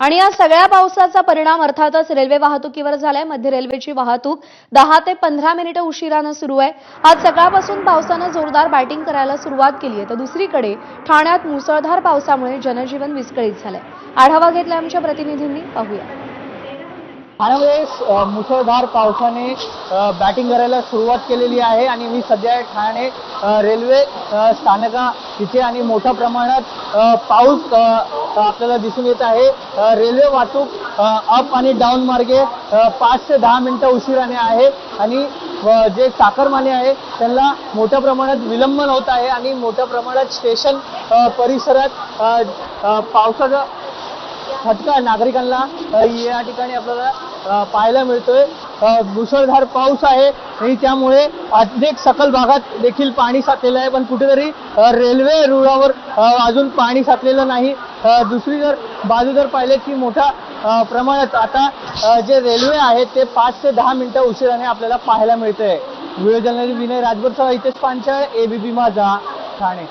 आणि या सगळ्या पावसाचा परिणाम अर्थातच रेल्वे वाहतुकीवर झालाय. मध्य रेल्वेची वाहतूक दहा ते पंधरा मिनिटं उशिरानं सुरू आहे. आज सकाळपासून पावसानं जोरदार बॅटिंग करायला सुरुवात केली आहे तर दुसरीकडे ठाण्यात मुसळधार पावसामुळे जनजीवन विस्कळीत झालंय. आढावा घेतला आमच्या प्रतिनिधींनी. पाहूया. ठाण्यामध्ये मुसळधार पावसाने बॅटिंग करायला सुरुवात केलेली आहे आणि मी सध्या ठाणे रेल्वे स्थानका इथे आणि मोठ्या प्रमाणात पाऊस आपल्याला दिसून येत आहे. रेल्वे वाहतूक अप आणि डाऊन मार्गे पाच ते दहा मिनिटं उशिराने आहे आणि जे चाकरमाने आहे त्यांना मोठ्या प्रमाणात विलंबन होत आहे आणि मोठ्या प्रमाणात स्टेशन परिसरात पावसाचा फटका नागरिकांना या ठिकाणी आपल्याला पाहायला मिळतोय. मुसळधार पाऊस आहे आणि त्यामुळे अनेक सकल भागात देखील पाणी साचलेलं आहे. पण कुठेतरी रेल्वे रुळावर अजून पाणी साचलेलं नाही. दुसरी जर बाजू जर पाहिले की मोठ्या प्रमाणात आता जे रेल्वे आहे ते पाच ते दहा मिनिटं उशिराने आपल्याला पाहायला मिळतंय. व्हिडिओ जर्नलिस्ट विनय राजभरसह हितेश पांचाळ एबीपी माझा ठाणे.